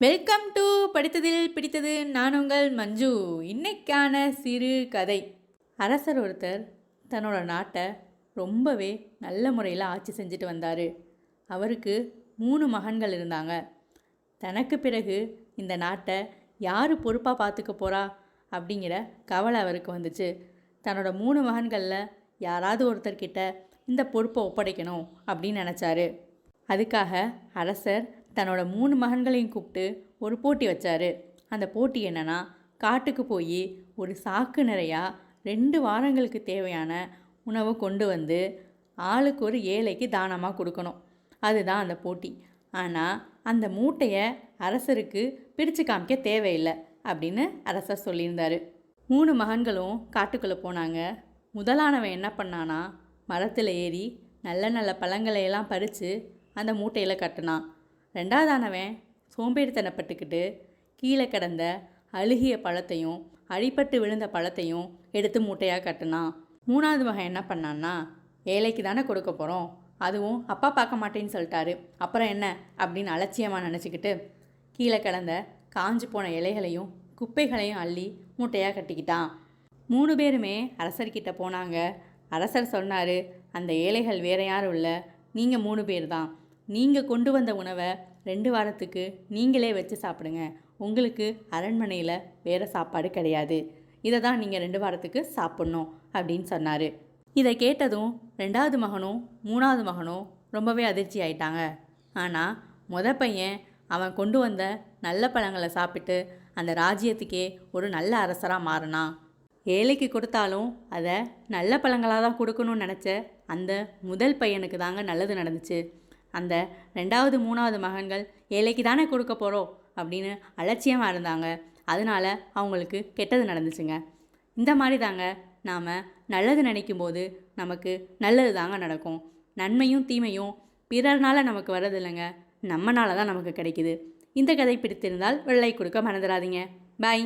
Welcome to படித்ததில் பிடித்தது நான் உங்கள் மஞ்சு இன்னைக்கான சிறு கதை அரசர் ஒருத்தர் தன்னோட நாட்டை ரொம்பவே நல்ல முறையில் ஆட்சி செஞ்சுட்டு வந்தார் அவருக்கு மூணு மகன்கள் இருந்தாங்க தனக்கு பிறகு இந்த நாட்டை யார் பொறுப்பாக பார்த்துக்க போகிறா அப்படிங்கிற கவலை அவருக்கு வந்துச்சு தன்னோட மூணு மகன்களில் யாராவது ஒருத்தர்கிட்ட இந்த பொறுப்பை ஒப்படைக்கணும் அப்படின்னு நினச்சாரு அதுக்காக அரசர் தன்னோட மூணு மகன்களையும் கூப்பிட்டு ஒரு போட்டி வச்சார். அந்த போட்டி என்னென்னா காட்டுக்கு போய் ஒரு சாக்கு நிறையா ரெண்டு வாரங்களுக்கு தேவையான உணவை கொண்டு வந்து ஆளுக்கு ஒரு ஏழைக்கு தானமாக கொடுக்கணும். அதுதான் அந்த போட்டி. ஆனால் அந்த மூட்டையை அரசருக்கு பிரித்து காமிக்க தேவையில்லை அப்படின்னு அரசர் சொல்லியிருந்தார். மூணு மகன்களும் காட்டுக்குள்ளே போனாங்க. முதலானவன் என்ன பண்ணானா மரத்தில் ஏறி நல்ல நல்ல பழங்களை எல்லாம் பறித்து அந்த மூட்டையில் கட்டினான். ரெண்டாவதானவன் சோம்பேறித்தனப்பட்டுக்கிட்டு கீழே கிடந்த அழுகிய பழத்தையும் அடிப்பட்டு விழுந்த பழத்தையும் எடுத்து மூட்டையாக கட்டினான் மூணாவது மகன் என்ன பண்ணான்னா ஏழைக்கு தானே கொடுக்க போகிறோம் அதுவும் அப்பா பார்க்க மாட்டேன்னு சொல்லிட்டாரு. அப்புறம் என்ன? அப்படின்னு அலட்சியமாக நினச்சிக்கிட்டு கீழே கிடந்த காஞ்சு போன இலைகளையும் குப்பைகளையும் அள்ளி மூட்டையாக கட்டிக்கிட்டான். மூணு பேருமே அரசர்கிட்ட போனாங்க. அரசர் சொன்னார் அந்த ஏழைகள் வேற யாரும் இல்லை. நீங்கள் மூணு பேர் தான். நீங்கள் கொண்டு வந்த உணவை ரெண்டு வாரத்துக்கு நீங்களே வச்சு சாப்பிடுங்க. உங்களுக்கு அரண்மனையில் வேறு சாப்பாடு கிடையாது. இதை தான் நீங்கள் ரெண்டு வாரத்துக்கு சாப்பிட்ணும் அப்படின்னு சொன்னார். இதை கேட்டதும் ரெண்டாவது மகனும் மூணாவது மகனும் ரொம்பவே அதிர்ச்சி ஆயிட்டாங்க. ஆனால் முத பையன் அவன் கொண்டு வந்த நல்ல பழங்களை சாப்பிட்டு அந்த ராஜ்யத்துக்கே ஒரு நல்ல அரசராக மாறினான். ஏழைக்கு கொடுத்தாலும் அதை நல்ல பழங்களாக தான் கொடுக்கணும்னு நினச்ச அந்த முதல் பையனுக்கு தாங்க நல்லது நடந்துச்சு. அந்த ரெண்டாவது மூணாவது மகன்கள் ஏழைக்கு தானே கொடுக்க போகிறோம் அப்படின்னு அலட்சியமாக இருந்தாங்க. அதனால அவங்களுக்கு கெட்டது நடந்துச்சுங்க. இந்த மாதிரி தாங்க நாம் நல்லது நினைக்கும் போது நமக்கு நல்லது தாங்க நடக்கும். நன்மையும் தீமையும் பிறர்னால் நமக்கு வர்றதில்லைங்க. நம்மனால தான் நமக்கு கிடைக்குது. இந்த கதை பிடித்திருந்தால் வெள்ளை கொடுக்க மறந்துடாதீங்க. பாய்